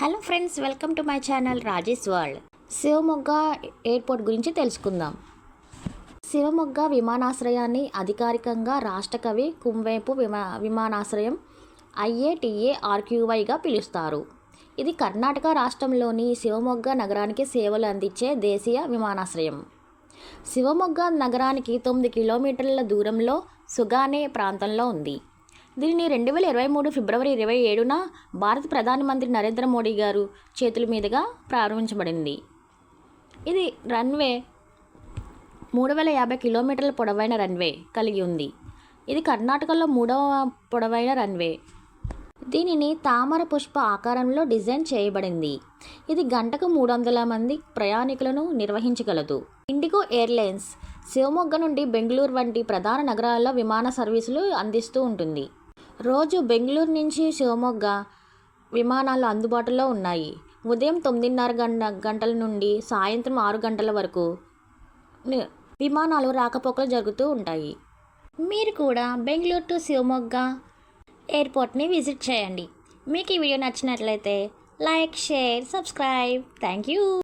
Hello friends welcome to my channel Rajesh world. Shivamogga airport గురించి తెలుసుకుందాం. శివమొగ్గ విమానాశ్రయాన్ని అధికారికంగా రాష్ట్ర కవి కుంవేపు విమా విమానాశ్రయం ఐఏటిఏ ఆర్క్యూవైగా పిలుస్తారు. ఇది కర్ణాటక రాష్ట్రంలోని శివమొగ్గ నగరానికి సేవలు అందించే దేశీయ విమానాశ్రయం. శివమొగ్గ నగరానికి తొమ్మిది కిలోమీటర్ల దూరంలో సుగానే ప్రాంతంలో ఉంది. దీనిని రెండు వేల ఇరవై మూడు ఫిబ్రవరి ఇరవై ఏడున భారత ప్రధానమంత్రి నరేంద్ర మోడీ గారు చేతుల మీదుగా ప్రారంభించబడింది. ఇది రన్వే మూడు వేల యాభై కిలోమీటర్ల పొడవైన రన్వే కలిగి ఉంది. ఇది కర్ణాటకలో మూడవ పొడవైన రన్వే. దీనిని తామర పుష్ప ఆకారంలో డిజైన్ చేయబడింది. ఇది గంటకు మూడు వందల మంది ప్రయాణికులను నిర్వహించగలదు. ఇండిగో ఎయిర్లైన్స్ శివమొగ్గ నుండి బెంగళూరు వంటి ప్రధాన నగరాల్లో విమాన సర్వీసులు అందిస్తూ ఉంటుంది. రోజు బెంగళూరు నుంచి శివమొగ్గ విమానాలు అందుబాటులో ఉన్నాయి. ఉదయం తొమ్మిదిన్నర గంట గంటల నుండి సాయంత్రం ఆరు గంటల వరకు విమానాలు రాకపోకలు జరుగుతూ ఉంటాయి. మీరు కూడా బెంగళూరు టు శివమొగ్గ ఎయిర్పోర్ట్ని విజిట్ చేయండి. మీకు ఈ వీడియో నచ్చినట్లయితే like share subscribe. Thank you